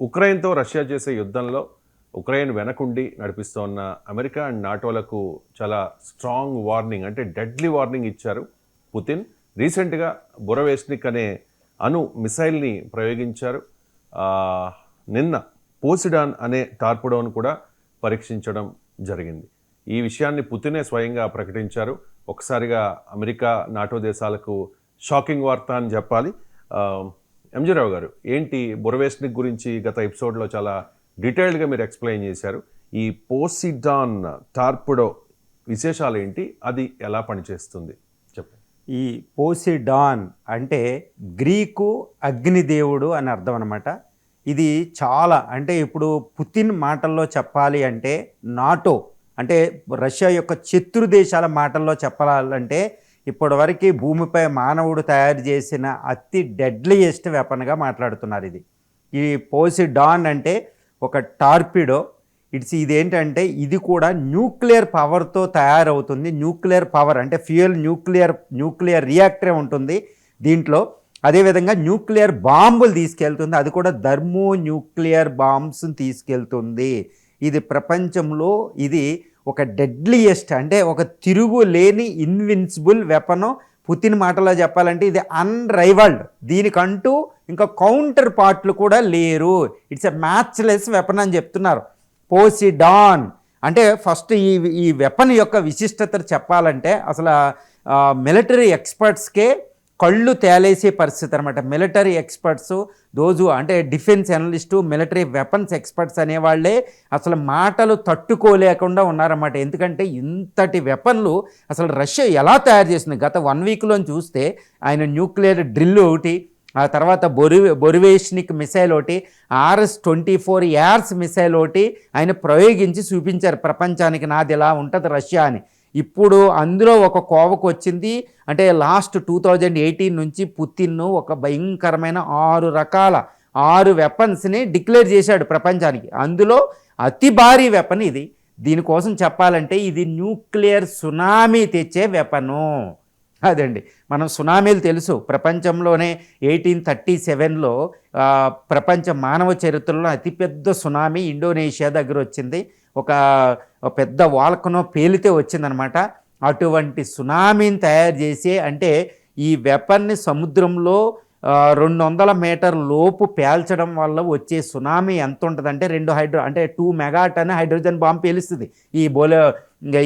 ఉక్రెయిన్తో Russia చేసే యుద్ధంలో Ukraine వెనకుండి నడిపిస్తోన్న అమెరికా అండ్ నాటోలకు చాలా స్ట్రాంగ్ వార్నింగ్ అంటే డెడ్లీ వార్నింగ్ ఇచ్చారు పుతిన్. రీసెంట్గా బొరవేస్నిక్ అనే అణు మిసైల్ని ప్రయోగించారు. నిన్న పోసిడాన్ అనే టార్పుడోను కూడా పరీక్షించడం జరిగింది. ఈ విషయాన్ని పుతినే స్వయంగా ప్రకటించారు. ఒకసారిగా అమెరికా నాటో దేశాలకు షాకింగ్ వార్త అని చెప్పాలి. ఎంజీరావు గారు ఏంటి బొరవేస్నిక్ గురించి గత ఎపిసోడ్లో చాలా డీటెయిల్డ్గా మీరు ఎక్స్ప్లెయిన్ చేశారు. ఈ పోసిడాన్ టార్పిడో విశేషాలు ఏంటి? అది ఎలా పనిచేస్తుంది? చెప్పండి. ఈ పోసిడాన్ అంటే గ్రీకు అగ్నిదేవుడు అని అర్థం అనమాట ఇది చాలా అంటే ఇప్పుడు పుతిన్ మాటల్లో చెప్పాలి అంటే నాటో అంటే రష్యా యొక్క శత్రు దేశాల మాటల్లో చెప్పాలంటే ఇప్పటివరకు భూమిపై మానవుడు తయారు చేసిన అతి డెడ్లియెస్ట్ వెపన్గా మాట్లాడుతున్నారు ఇది. ఈ పోసిడాన్ అంటే ఒక టార్పిడో. ఇట్స్ ఇదేంటంటే ఇది కూడా న్యూక్లియర్ పవర్తో తయారవుతుంది. న్యూక్లియర్ పవర్ అంటే ఫ్యూయల్ న్యూక్లియర్ న్యూక్లియర్ రియాక్టరే ఉంటుంది దీంట్లో. అదేవిధంగా న్యూక్లియర్ బాంబులు తీసుకెళ్తుంది. అది కూడా ధర్మో న్యూక్లియర్ బాంబ్స్ని తీసుకెళ్తుంది. ఇది ప్రపంచంలో ఇది ఒక డెడ్లీయెస్ట్ అంటే ఒక తిరుగు లేని ఇన్విన్సిబుల్ వెపను పుతిన్ మాటలో చెప్పాలంటే ఇది అన్రైవల్డ్ దీనికంటూ ఇంకా కౌంటర్ పార్ట్లు కూడా లేరు. ఇట్స్ ఎ మ్యాచ్లెస్ వెపన్ అని చెప్తున్నారు. పోసిడాన్ అంటే ఫస్ట్ ఈ ఈ వెపన్ యొక్క విశిష్టత చెప్పాలంటే అసలు మిలిటరీ ఎక్స్పర్ట్స్కే కళ్ళు తేలేసే పరిస్థితి అనమాట మిలిటరీ ఎక్స్పర్ట్స్ దోజు అంటే defence analyst military weapons experts అనేవాళ్ళే అసలు మాటలు తట్టుకోలేకుండా ఉన్నారన్నమాట. ఎందుకంటే ఇంతటి వెపన్లు అసలు రష్యా ఎలా తయారు చేసింది? గత వన్ వీక్లో చూస్తే ఆయన న్యూక్లియర్ డ్రిల్ ఒకటి ఆ తర్వాత బొరి బొరివేష్నిక్ మిసైల్ ఒకటి RS twenty four Yars missile ఒకటి ఆయన ప్రయోగించి చూపించారు. ప్రపంచానికి నాది ఇలా ఉంటుంది రష్యా అని. ఇప్పుడు అందులో ఒక కోవకు వచ్చింది అంటే లాస్ట్ టూ థౌజండ్ ఎయిటీన్ నుంచి పుతిన్ను ఒక భయంకరమైన ఆరు రకాల ఆరు వెపన్స్ని డిక్లేర్ చేశాడు ప్రపంచానికి. అందులో అతి భారీ వెపన్ ఇది. దీనికోసం చెప్పాలంటే ఇది న్యూక్లియర్ సునామీ తెచ్చే వెపను. అదండి. మనం సునామీలు తెలుసు. ప్రపంచంలోనే ఎయిటీన్ థర్టీ సెవెన్లో ప్రపంచ మానవ చరిత్రలో అతిపెద్ద సునామీ ఇండోనేషియా దగ్గర వచ్చింది. ఒక పెద్ద వాల్కనో పేలితే వచ్చిందనమాట. అటువంటి సునామీని తయారు చేసి అంటే ఈ వెపన్ని సముద్రంలో రెండు వందల మీటర్ లోపు పేల్చడం వల్ల వచ్చే సునామీ ఎంత ఉంటుందంటే రెండు హైడ్రో అంటే టూ మెగాటన్ హైడ్రోజన్ బాంబు పేలుస్తుంది. ఈ బోలో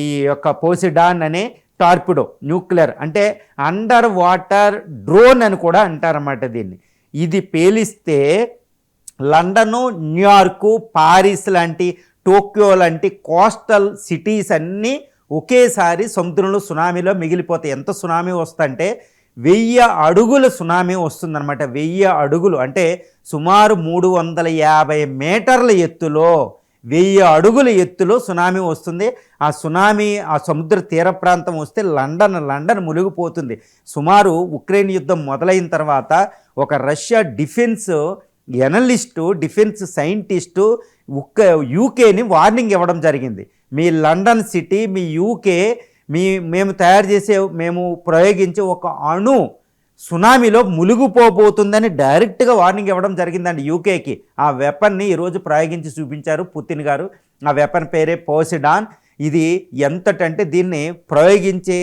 ఈ యొక్క పోసిడాన్ అనే టార్పిడో న్యూక్లియర్ అంటే అండర్ వాటర్ డ్రోన్ అని కూడా అంటారన్నమాట దీన్ని. ఇది పేలిస్తే లండను న్యూయార్కు పారిస్ లాంటి టోక్యో లాంటి కోస్టల్ సిటీస్ అన్నీ ఒకేసారి సముద్రంలో సునామీలో మిగిలిపోతాయి. ఎంత సునామీ వస్తుందంటే వెయ్యి అడుగుల సునామీ వస్తుందన్నమాట. వెయ్యి అడుగులు. అంటే సుమారు మూడు వందల యాభై మీటర్ల ఎత్తులో వెయ్యి అడుగుల ఎత్తులో సునామీ వస్తుంది. ఆ సునామీ ఆ సముద్ర తీర ప్రాంతం వస్తే లండన్ లండన్ మునిగిపోతుంది. సుమారు ఉక్రెయిన్ యుద్ధం మొదలైన తర్వాత ఒక Russia defence analyst defence scientist ఉక్క యూకేని వార్నింగ్ ఇవ్వడం జరిగింది. మీ లండన్ సిటీ మీ యూకే మీ మేము తయారు చేసే మేము ప్రయోగించే ఒక అణు సునామీలో మునిగిపోబోతుందని డైరెక్ట్గా వార్నింగ్ ఇవ్వడం జరిగిందండి యూకేకి. ఆ వెపన్ని ఈరోజు ప్రయోగించి చూపించారు పుతిన్ గారు. ఆ వెపన్ పేరే పోసిడాన్. ఇది ఎంతటంటే దీన్ని ప్రయోగించే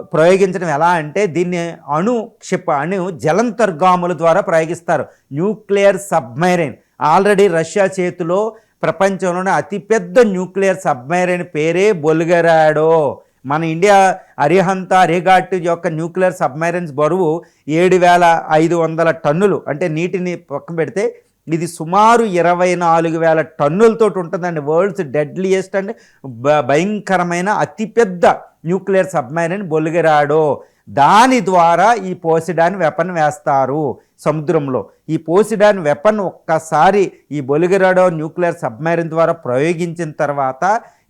ప్రయోగించడం ఎలా అంటే దీన్ని అణు క్షిప అణు జలంతర్గాముల ద్వారా ప్రయోగిస్తారు. Nuclear submarine. ఆల్రెడీ రష్యా చేతిలో ప్రపంచంలోనే అతిపెద్ద న్యూక్లియర్ సబ్మైరైన్ పేరే బొల్గరాడో. మన ఇండియా అరిహంత అరిఘాట్ యొక్క న్యూక్లియర్ సబ్మైరన్స్ బరువు ఏడు వేల ఐదు వందల టన్నులు. అంటే నీటిని పక్కన పెడితే ఇది సుమారు ఇరవై నాలుగు వేల టన్నులతో ఉంటుందండి. వరల్డ్స్ డెడ్లియెస్ట్ అండ్ భ- భయంకరమైన అతిపెద్ద న్యూక్లియర్ సబ్మైరిన్ బొలిగరాడో. దాని ద్వారా ఈ పోసిడాన్ వెపన్ వేస్తారు సముద్రంలో. ఈ పోసిడాన్ వెపన్ ఒక్కసారి ఈ బొలిగరాడో న్యూక్లియర్ సబ్మైరిన్ ద్వారా ప్రయోగించిన తర్వాత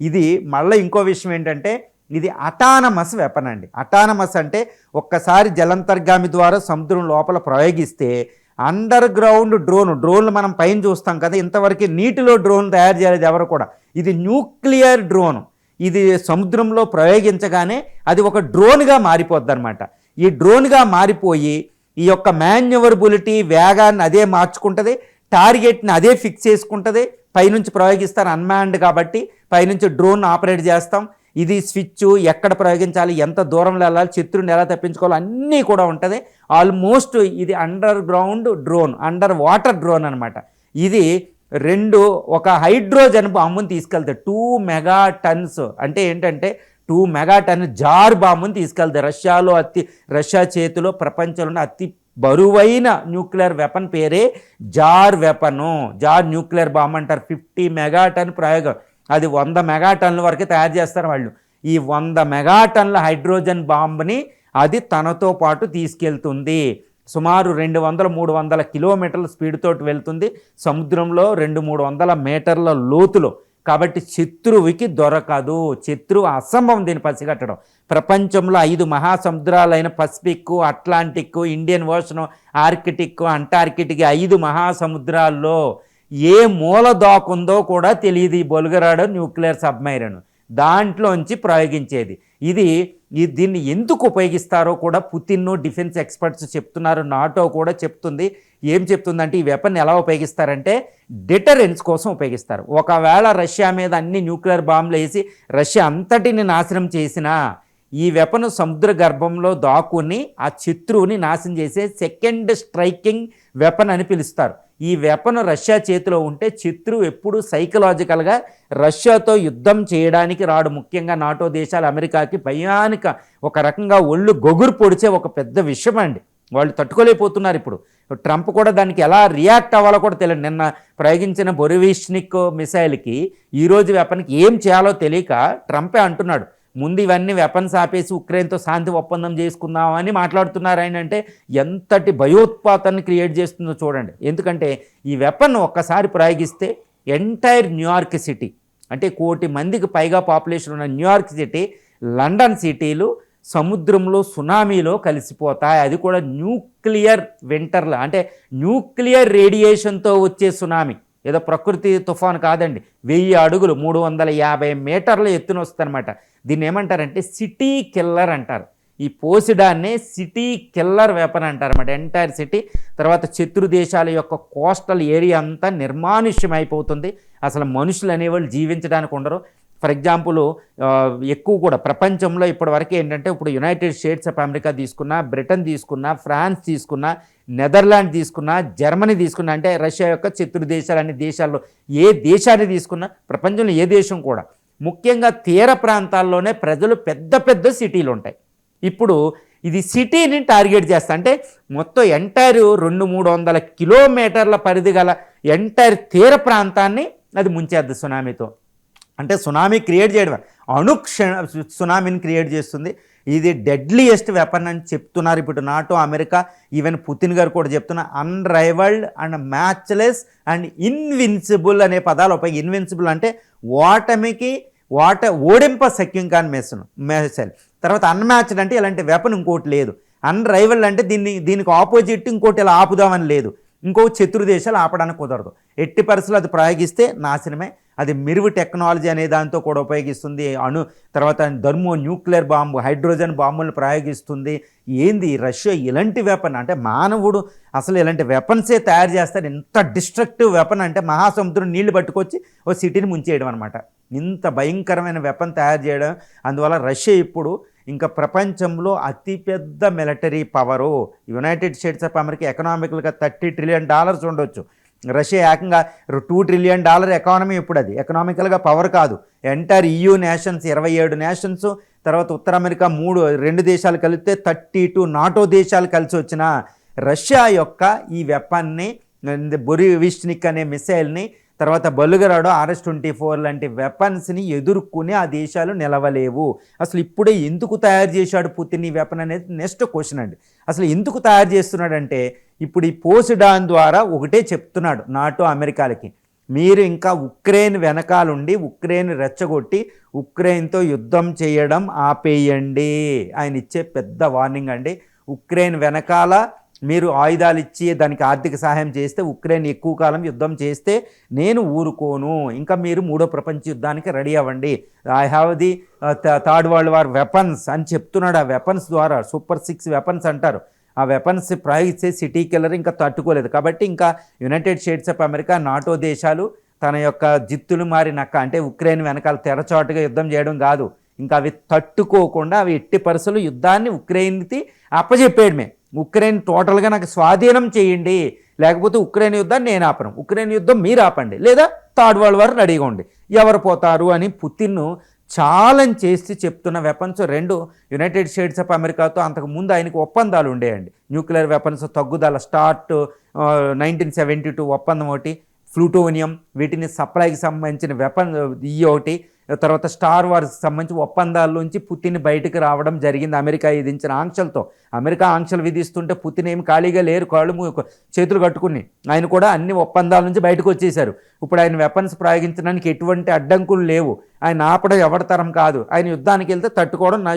ఇది మళ్ళీ ఇంకో విషయం ఏంటంటే ఇది అటానమస్ వెపన్ అండి. అటానమస్ అంటే ఒక్కసారి జలంతర్గామి ద్వారా సముద్రం లోపల ప్రయోగిస్తే అండర్ గ్రౌండ్ డ్రోన్ డ్రోన్లు మనం పైన చూస్తాం కదా ఇంతవరకు నీటిలో డ్రోన్ తయారు చేయలేదు ఎవరు కూడా. ఇది న్యూక్లియర్ డ్రోన్. ఇది సముద్రంలో ప్రయోగించగానే అది ఒక డ్రోన్గా మారిపోద్ది అనమాట ఈ డ్రోన్గా మారిపోయి ఈ యొక్క మాన్యువరబిలిటీ వేగాన్ని అదే మార్చుకుంటుంది టార్గెట్ని అదే ఫిక్స్ చేసుకుంటుంది పైనుంచి ప్రయోగిస్తారు అన్మాన్డ్ కాబట్టి పైనుంచి డ్రోన్ ఆపరేట్ చేస్తాం. ఇది స్విచ్ ఎక్కడ ప్రయోగించాలి ఎంత దూరంలో వెళ్ళాలి చిత్రుని ఎలా తప్పించుకోవాలి అన్నీ కూడా ఉంటుంది. ఆల్మోస్ట్ ఇది under ground drone under water drone అనమాట ఇది రెండు ఒక హైడ్రోజన్ బాంబుని తీసుకెళ్తాయి. Two megatons. అంటే ఏంటంటే టూ మెగా టన్ జార్ బాంబుని తీసుకెళ్తాయి. రష్యాలో అతి రష్యా చేతిలో ప్రపంచంలో అతి బరువైన న్యూక్లియర్ వెపన్ పేరే Tsar weapon. Tsar nuclear bomb అంటారు. ఫిఫ్టీ మెగా టన్ ప్రయోగం. అది వంద మెగా టన్ల వరకు తయారు చేస్తారు వాళ్ళు. ఈ వంద మెగా టన్ల హైడ్రోజన్ బాంబుని అది తనతో పాటు తీసుకెళ్తుంది. సుమారు రెండు వందల మూడు వందల కిలోమీటర్ల స్పీడ్తో వెళ్తుంది. సముద్రంలో రెండు మూడు వందల మీటర్ల లోతులో. కాబట్టి శత్రువుకి దొరకదు. శత్రువు అసంభవం దీన్ని పసిగట్టడం. ప్రపంచంలో ఐదు మహాసముద్రాలైన Pacific Atlantic Indian Ocean Arctic Antarctic ఐదు మహాసముద్రాల్లో ఏ మూల దాకుందో కూడా తెలియదు ఈ బొలుగరాడు న్యూక్లియర్ సబ్మైరన్. దాంట్లోంచి ప్రయోగించేది. ఇది ఈ దీన్ని ఎందుకు ఉపయోగిస్తారో కూడా పుతిన్ డిఫెన్స్ ఎక్స్పర్ట్స్ చెప్తున్నారు. నాటో కూడా చెప్తుంది. ఏం చెప్తుందంటే ఈ వెపన్ ఎలా ఉపయోగిస్తారంటే డిటరెన్స్ కోసం ఉపయోగిస్తారు. ఒకవేళ రష్యా మీద అన్ని న్యూక్లియర్ బాంబులు వేసి రష్యా అంతటిని నాశనం చేసినా ఈ వెపను సముద్ర గర్భంలో దాక్కుని ఆ శత్రువుని నాశనం చేసే సెకండ్ స్ట్రైకింగ్ వెపన్ అని పిలుస్తారు. ఈ వెపన్ రష్యా చేతిలో ఉంటే శత్రువు ఎప్పుడు సైకలాజికల్గా రష్యాతో యుద్ధం చేయడానికి రాడు. ముఖ్యంగా నాటో దేశాలు అమెరికాకి భయానిక ఒక రకంగా ఒళ్ళు గొగురు పొడిచే ఒక పెద్ద విషయం అండి. వాళ్ళు తట్టుకోలేకపోతున్నారు ఇప్పుడు. ట్రంప్ కూడా దానికి ఎలా రియాక్ట్ అవ్వాలో కూడా తెలియదు. నిన్న ప్రయోగించిన బొరివిష్నిక్ మిసైల్కి ఈరోజు వెపన్కి ఏం చేయాలో తెలియక ట్రంపే అంటున్నాడు. ముందు ఇవన్నీ వెపన్స్ ఆపేసి ఉక్రెయిన్తో శాంతి ఒప్పందం చేసుకుందామని మాట్లాడుతున్నారు ఆయన అంటే ఎంతటి భయోత్పాతాన్ని క్రియేట్ చేస్తుందో చూడండి. ఎందుకంటే ఈ వెపన్ ఒక్కసారి ప్రయోగిస్తే ఎంటైర్ న్యూయార్క్ సిటీ అంటే కోటి మందికి పైగా పాపులేషన్ ఉన్న న్యూయార్క్ సిటీ లండన్ సిటీలు సముద్రంలో సునామీలో కలిసిపోతాయి. అది కూడా న్యూక్లియర్ వింటర్లో అంటే న్యూక్లియర్ రేడియేషన్తో వచ్చే సునామీ ఏదో ప్రకృతి తుఫాన్ కాదండి. వెయ్యి అడుగులు మూడు వందల యాభై మీటర్లు ఎత్తున వస్తుందన్నమాట. దీన్ని ఏమంటారంటే సిటీ కిల్లర్ అంటారు. ఈ పోసిడాన్నే city killer weapon అంటారన్నమాట. Entire city. తర్వాత శత్రు దేశాల యొక్క కోస్టల్ ఏరియా అంతా నిర్మానుష్యం అయిపోతుంది అసలు మనుషులు అనేవాళ్ళు జీవించడానికి ఉండరు. ఫర్ ఎగ్జాంపుల్ ఎక్కువ కూడా ప్రపంచంలో ఇప్పటివరకు ఏంటంటే ఇప్పుడు యునైటెడ్ స్టేట్స్ ఆఫ్ అమెరికా తీసుకున్నా బ్రిటన్ తీసుకున్నా ఫ్రాన్స్ తీసుకున్నా నెదర్లాండ్ తీసుకున్నా జర్మనీ తీసుకున్నా అంటే రష్యా యొక్క శత్రు దేశాలు దేశాల్లో ఏ దేశాన్ని తీసుకున్నా ప్రపంచంలో ఏ దేశం కూడా ముఖ్యంగా తీర ప్రాంతాల్లోనే ప్రజలు పెద్ద పెద్ద సిటీలు ఉంటాయి. ఇప్పుడు ఇది సిటీని టార్గెట్ చేస్తా అంటే మొత్తం ఎంటైర్ రెండు మూడు వందల కిలోమీటర్ల పరిధి గల ఎంటైర్ తీర ప్రాంతాన్ని అది ముంచేద్ది సునామీతో. అంటే సునామీ క్రియేట్ చేయడం. అణుక్షణ సునామీని క్రియేట్ చేస్తుంది. ఇది డెడ్లీయెస్ట్ వెపన్ అని చెప్తున్నారు ఇప్పుడు నాటో అమెరికా ఈవెన్ పుతిన్ గారు కూడా చెప్తున్నారు unrivalled and matchless and invincible అనే పదాలు ఉపయోగి ఇన్విన్సిబుల్ అంటే ఓటమికి ఓట ఓడింప సఖ్యం కాని మెసన్ మెసైల్ తర్వాత అన్మ్యాచ్డ్ అంటే ఇలాంటి వెపన్ ఇంకోటి లేదు. అన్రైవల్డ్ అంటే దీన్ని దీనికి ఆపోజిట్ ఇంకోటి ఇలా ఆపుదామని లేదు. ఇంకో శత్రు దేశాలు ఆపడానికి కుదరదు. ఎట్టి పరిస్థితులు అది ప్రయోగిస్తే నాశనమే. అది మిరువు టెక్నాలజీ అనే దాంతో కూడా ఉపయోగిస్తుంది. అణు తర్వాత ధర్మో న్యూక్లియర్ బాంబు హైడ్రోజన్ బాంబులను ప్రయోగిస్తుంది. ఏంది? రష్యా ఇలాంటి వెపన్ అంటే మానవుడు అసలు ఇలాంటి వెపన్సే తయారు చేస్తారు ఇంత డిస్ట్రక్టివ్ వెపన్ అంటే మహాసముద్రం నీళ్ళు పట్టుకొచ్చి ఓ సిటీని ముంచేయడం అనమాట ఇంత భయంకరమైన వెపన్ తయారు చేయడం. అందువల్ల రష్యా ఇప్పుడు ఇంకా ప్రపంచంలో అతిపెద్ద military power United States of America ఎకనామికల్గా thirty trillion dollars ఉండొచ్చు. రష్యా ఏకంగా టూ ట్రిలియన్ డాలర్ ఎకానమీ ఇప్పుడు అది ఎకనామికల్గా పవర్ కాదు ఎంటైర్ ఈయూ నేషన్స్ ఇరవై ఏడు నేషన్స్ తర్వాత ఉత్తర అమెరికా మూడు రెండు దేశాలు కలిపితే థర్టీ టూ నాటో దేశాలు కలిసి వచ్చిన రష్యా యొక్క ఈ వెపన్ని బొరివిష్నిక్ అనే మిసైల్ని తర్వాత బలుగరాడు ఆర్ఎస్ ట్వంటీ ఫోర్ లాంటి వెపన్స్ని ఎదుర్కొని ఆ దేశాలు నిలవలేవు. అసలు ఇప్పుడే ఎందుకు తయారు చేశాడు పుతిన్ ఈ వెపన్ అనేది? నెక్స్ట్ క్వశ్చన్ అండి. అసలు ఎందుకు తయారు చేస్తున్నాడంటే ఇప్పుడు ఈ పోసిడాన్ ద్వారా ఒకటే చెప్తున్నాడు నాటో అమెరికాలకి. మీరు ఇంకా ఉక్రెయిన్ వెనకాలండి ఉక్రెయిన్ రెచ్చగొట్టి ఉక్రెయిన్తో యుద్ధం చేయడం ఆపేయండి. ఆయన ఇచ్చే పెద్ద వార్నింగ్ అండి. ఉక్రెయిన్ వెనకాల మీరు ఆయుధాలు ఇచ్చి దానికి ఆర్థిక సహాయం చేస్తే ఉక్రెయిన్ ఎక్కువ కాలం యుద్ధం చేస్తే నేను ఊరుకోను. ఇంకా మీరు మూడో ప్రపంచ యుద్ధానికి రెడీ అవ్వండి. I have the third world war weapons అని చెప్తున్నాడు. ఆ వెపన్స్ ద్వారా సూపర్ సిక్స్ వెపన్స్ అంటారు. ఆ వెపన్స్ ప్రయోగిస్తే సిటీ కిల్లర్ ఇంకా తట్టుకోలేదు. కాబట్టి ఇంకా United States of America NATO దేశాలు తన యొక్క జిత్తులు మారి నక్క అంటే ఉక్రెయిన్ వెనకాల తెరచాటుగా యుద్ధం చేయడం కాదు. ఇంకా అవి తట్టుకోకుండా అవి ఎట్టి పరిస్థితులు యుద్ధాన్ని ఉక్రెయిన్కి అప్పచెప్పేయడమే ఉక్రెయిన్ టోటల్గా నాకు స్వాధీనం చేయండి. లేకపోతే ఉక్రెయిన్ యుద్ధాన్ని నేను ఆపను. ఉక్రెయిన్ యుద్ధం మీరు ఆపండి. లేదా థర్డ్ వరల్డ్ వారు రెడీగా ఉండి. ఎవరు పోతారు అని పుతిన్ను ఛాలెంజ్ చేసి చెప్తున్న వెపన్స్ రెండు యునైటెడ్ స్టేట్స్ ఆఫ్ అమెరికాతో అంతకు ముందు ఆయనకు ఒప్పందాలు ఉండేయండి. న్యూక్లియర్ వెపన్స్ తగ్గుదల స్టార్ట్ నైన్టీన్ సెవెంటీ టూ ఒప్పందం ఒకటి ఫ్లూటోనియం వీటిని సప్లైకి సంబంధించిన వెపన్ ఈ ఒకటి తర్వాత స్టార్ వార్స్ సంబంధించి ఒప్పందాల్లోంచి పుతిన్ బయటకు రావడం జరిగింది అమెరికా విధించిన ఆంక్షలతో. అమెరికా ఆంక్షలు విధిస్తుంటే పుతిన్ ఏమి ఖాళీగా లేరు కాళ్ళు చేతులు కట్టుకుని. ఆయన కూడా అన్ని ఒప్పందాల నుంచి బయటకు వచ్చేశారు. ఇప్పుడు ఆయన వెపన్స్ ప్రయోగించడానికి ఎటువంటి అడ్డంకులు లేవు. ఆయన ఆపడం ఎవరి తరం కాదు. ఆయన యుద్ధానికి వెళ్తే తట్టుకోవడం నా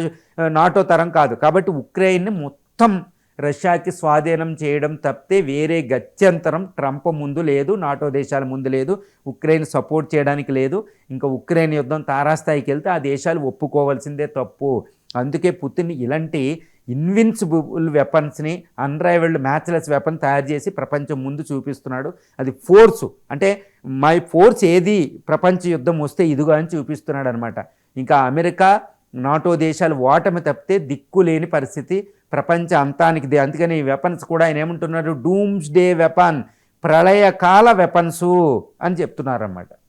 నాటో తరం కాదు. కాబట్టి ఉక్రెయిన్ని మొత్తం రష్యాకి స్వాధీనం చేయడం తప్పితే వేరే గత్యంతరం ట్రంప్ ముందు లేదు నాటో దేశాల ముందు లేదు ఉక్రెయిన్ సపోర్ట్ చేయడానికి లేదు. ఇంకా ఉక్రెయిన్ యుద్ధం తారాస్థాయికి వెళ్తే ఆ దేశాలు ఒప్పుకోవాల్సిందే తప్పు. అందుకే పుతిన్ ఇలాంటి ఇన్విన్సిబుల్ వెపన్స్ని అన్రైవల్డ్ మ్యాచ్లెస్ వెపన్ తయారు చేసి ప్రపంచం ముందు చూపిస్తున్నాడు. అది ఫోర్సు. అంటే మై ఫోర్స్ ఏది? ప్రపంచ యుద్ధం వస్తే ఇదిగో అని చూపిస్తున్నాడు అనమాట ఇంకా అమెరికా నాటో దేశాలు ఓటమి తప్పితే దిక్కు లేని పరిస్థితి. ప్రపంచ అంతానికి దే- అందుకని ఈ వెపన్స్ కూడా ఆయన ఏమంటున్నారు డూమ్స్ డే వెపన్ ప్రళయకాల వెపన్సు అని చెప్తున్నారన్నమాట.